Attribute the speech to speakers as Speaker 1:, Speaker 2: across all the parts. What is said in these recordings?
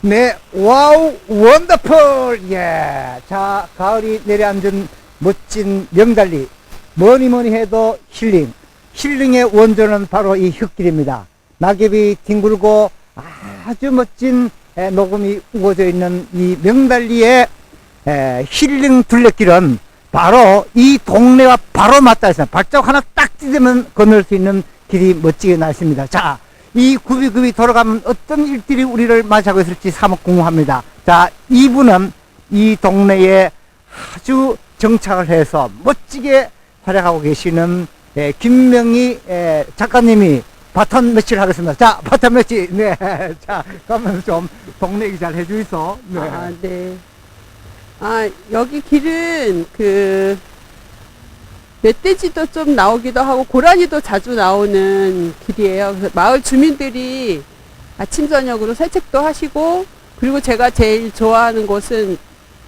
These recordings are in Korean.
Speaker 1: 네, 와우, 원더풀! 예. 자, 가을이 내려앉은 멋진 명달리. 뭐니 뭐니 해도 힐링. 힐링의 원조는 바로 이 흙길입니다. 낙엽이 뒹굴고 아주 멋진 에, 녹음이 우거져 있는 이 명달리의 에, 힐링 둘레길은 바로 이 동네와 바로 맞닿아 있습니다. 발자국 하나 딱 찢으면 건널 수 있는 길이 멋지게 나 있습니다. 자, 이 굽이굽이 돌아가면 어떤 일들이 우리를 맞이하고 있을지 사뭇 궁금합니다. 자, 이분은 이 동네에 아주 정착을 해서 멋지게 활약하고 계시는 예, 김명희 예, 작가님이 바톤 매치를 하겠습니다. 자, 바톤 매치. 네. 자, 그러면 좀 동네 얘기 잘 해주이소. 네.
Speaker 2: 아, 네. 아, 여기 길은 그 멧돼지도 좀 나오기도 하고 고라니도 자주 나오는 길이에요. 그래서 마을 주민들이 아침 저녁으로 산책도 하시고 그리고 제가 제일 좋아하는 곳은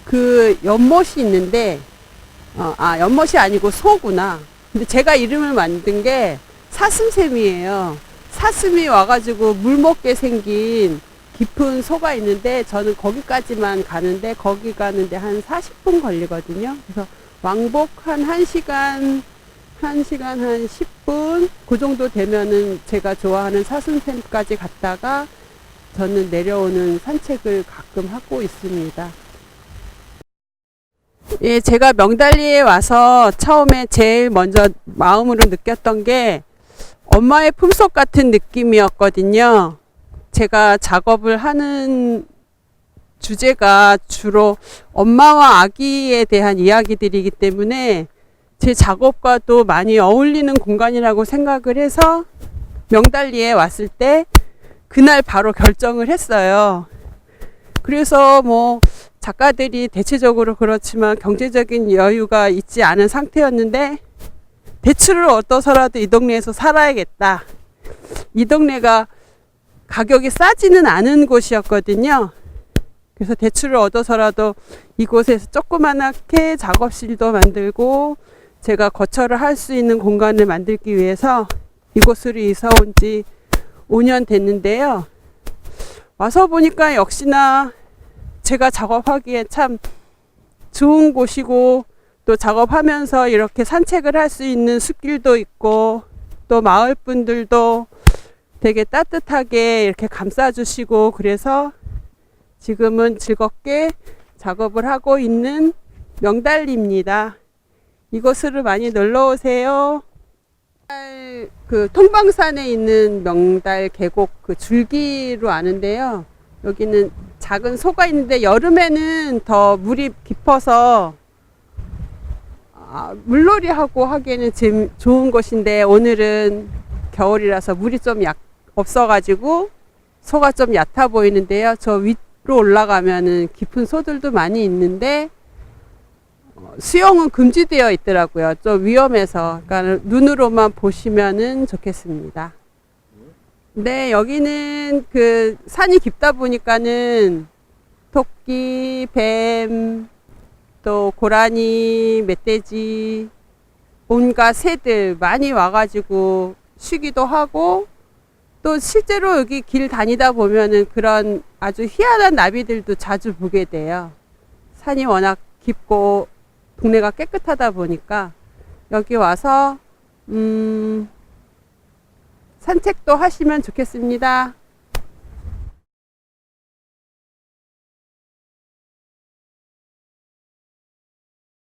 Speaker 2: 그 연못이 있는데 어, 아 연못이 아니고 소구나. 근데 제가 이름을 만든 게 사슴샘이에요. 사슴이 와가지고 물 먹게 생긴 깊은 소가 있는데 저는 거기까지만 가는데 거기 가는데 한 40분 걸리거든요. 그래서 왕복 한 1시간, 1시간 한 10분 그 정도 되면은 제가 좋아하는 사슴샘까지 갔다가 저는 내려오는 산책을 가끔 하고 있습니다. 예, 제가 명달리에 와서 처음에 제일 먼저 마음으로 느꼈던 게 엄마의 품속 같은 느낌이었거든요. 제가 작업을 하는 주제가 주로 엄마와 아기에 대한 이야기들이기 때문에 제 작업과도 많이 어울리는 공간이라고 생각을 해서 명달리에 왔을 때 그날 바로 결정을 했어요. 그래서 뭐 작가들이 대체적으로 그렇지만 경제적인 여유가 있지 않은 상태였는데 대출을 얻어서라도 이 동네에서 살아야겠다. 이 동네가 가격이 싸지는 않은 곳이었거든요. 그래서 대출을 얻어서라도 이곳에서 조그만하게 작업실도 만들고 제가 거처를 할 수 있는 공간을 만들기 위해서 이곳으로 이사 온 지 5년 됐는데요. 와서 보니까 역시나 제가 작업하기에 참 좋은 곳이고 또 작업하면서 이렇게 산책을 할 수 있는 숲길도 있고 또 마을 분들도 되게 따뜻하게 이렇게 감싸주시고 그래서 지금은 즐겁게 작업을 하고 있는 명달리입니다. 이곳으로 많이 놀러 오세요. 그 통방산에 있는 명달 계곡 그 줄기로 아는데요. 여기는 작은 소가 있는데 여름에는 더 물이 깊어서 아, 물놀이 하고 하기에는 재미, 좋은 곳인데 오늘은 겨울이라서 물이 좀 약, 없어가지고 소가 좀 얕아 보이는데요. 저 위로 올라가면은 깊은 소들도 많이 있는데 어, 수영은 금지되어 있더라고요. 좀 위험해서 그러니까 눈으로만 보시면은 좋겠습니다. 네, 여기는 그 산이 깊다 보니까는 토끼, 뱀, 또 고라니, 멧돼지, 온갖 새들 많이 와가지고 쉬기도 하고 또 실제로 여기 길 다니다 보면은 그런 아주 희한한 나비들도 자주 보게 돼요. 산이 워낙 깊고 동네가 깨끗하다 보니까 여기 와서 음 산책도 하시면 좋겠습니다.